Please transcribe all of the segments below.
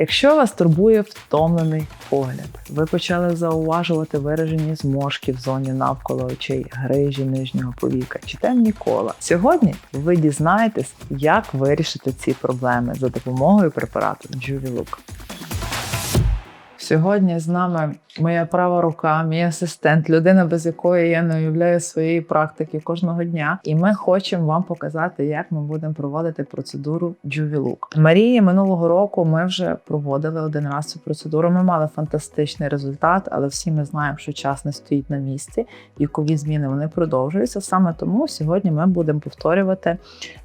Якщо вас турбує втомлений погляд, ви почали зауважувати виражені зморшки в зоні навколо очей, грижі нижнього повіка чи темні кола. Сьогодні ви дізнаєтесь, як вирішити ці проблеми за допомогою препарату Juvilook. Сьогодні з нами моя права рука, мій асистент, людина, без якої я не уявляю своєї практики кожного дня. І ми хочемо вам показати, як ми будемо проводити процедуру Juvilook. Марії минулого року ми вже проводили один раз цю процедуру. Ми мали фантастичний результат, але всі ми знаємо, що час не стоїть на місці, вікові зміни вони продовжуються. Саме тому сьогодні ми будемо повторювати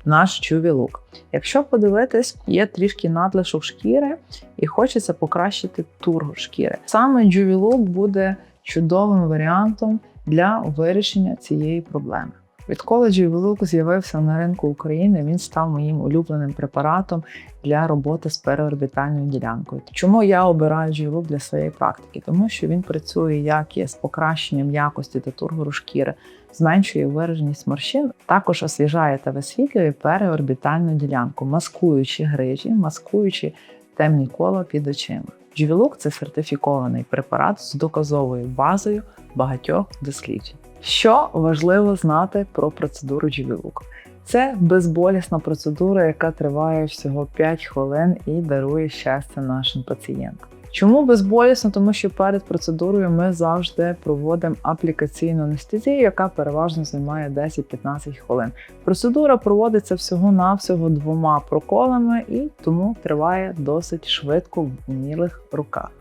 наш Juvilook. Якщо подивитись, є трішки надлишок шкіри і хочеться покращити тургор шкіри. Саме Juvilook буде чудовим варіантом для вирішення цієї проблеми. Відколи Juvilook з'явився на ринку України, він став моїм улюбленим препаратом для роботи з переорбітальною ділянкою. Чому я обираю Juvilook для своєї практики? Тому що він працює як і з покращенням якості та тургору шкіри, зменшує вираженість морщин, також освіжає та висвітлює переорбітальну ділянку, маскуючи грижі, маскуючи темні кола під очима. Juvilook – це сертифікований препарат з доказовою базою багатьох досліджень. Що важливо знати про процедуру джвілук? Це безболісна процедура, яка триває всього 5 хвилин і дарує щастя нашим пацієнтам. Чому безболісно? Тому що перед процедурою ми завжди проводимо аплікаційну анестезію, яка переважно займає 10-15 хвилин. Процедура проводиться всього-навсього двома проколами і тому триває досить швидко в умілих руках.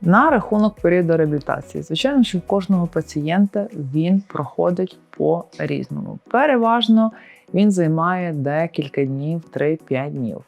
На рахунок періоду реабілітації, звичайно, що в кожного пацієнта він проходить по різному. Переважно він займає декілька днів, 3-5 днів.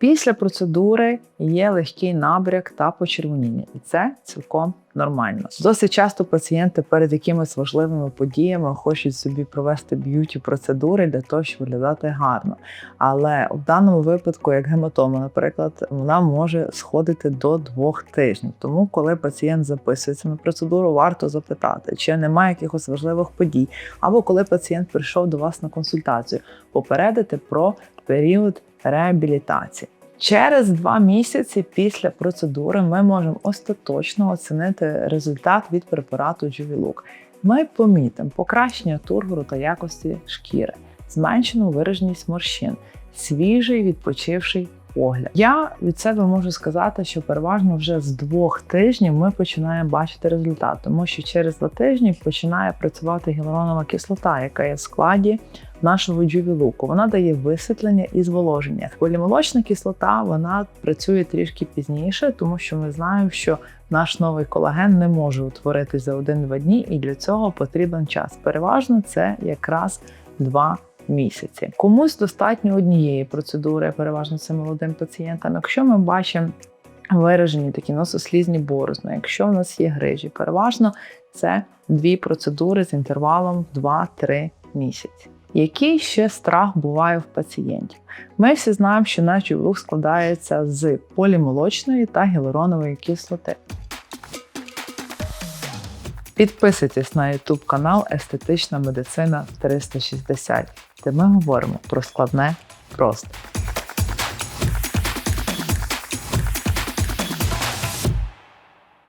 Після процедури є легкий набряк та почервоніння, і це цілком нормально. Досить часто пацієнти перед якимись важливими подіями хочуть собі провести б'юті процедури для того, щоб виглядати гарно. Але в даному випадку, як гематома, наприклад, вона може сходити до двох тижнів. Тому, коли пацієнт записується на процедуру, варто запитати, чи немає якихось важливих подій, або коли пацієнт прийшов до вас на консультацію, попередити про період реабілітації. Через два місяці після процедури ми можемо остаточно оцінити результат від препарату Juvilook. Ми помітимо покращення тургору та якості шкіри, зменшену вираженість морщин, свіжий відпочивший погляд. Я від себе можу сказати, що переважно вже з двох тижнів ми починаємо бачити результат, тому що через два тижні починає працювати гіалуронова кислота, яка є в складі нашого джувілуку. Вона дає висвітлення і зволоження. Полімолочна кислота вона працює трішки пізніше, тому що ми знаємо, що наш новий колаген не може утворитись за один-два дні, і для цього потрібен час. Переважно це якраз два місяці. Комусь достатньо однієї процедури, переважно це молодим пацієнтам. Якщо ми бачимо виражені такі носослізні борозни, якщо в нас є грижі, переважно це дві процедури з інтервалом в 2-3 місяці. Який ще страх буває в пацієнтів? Ми всі знаємо, що наш рух складається з полімолочної та гіалуронової кислоти. Підписуйтесь на YouTube канал Естетична медицина 360, де ми говоримо про складне просто.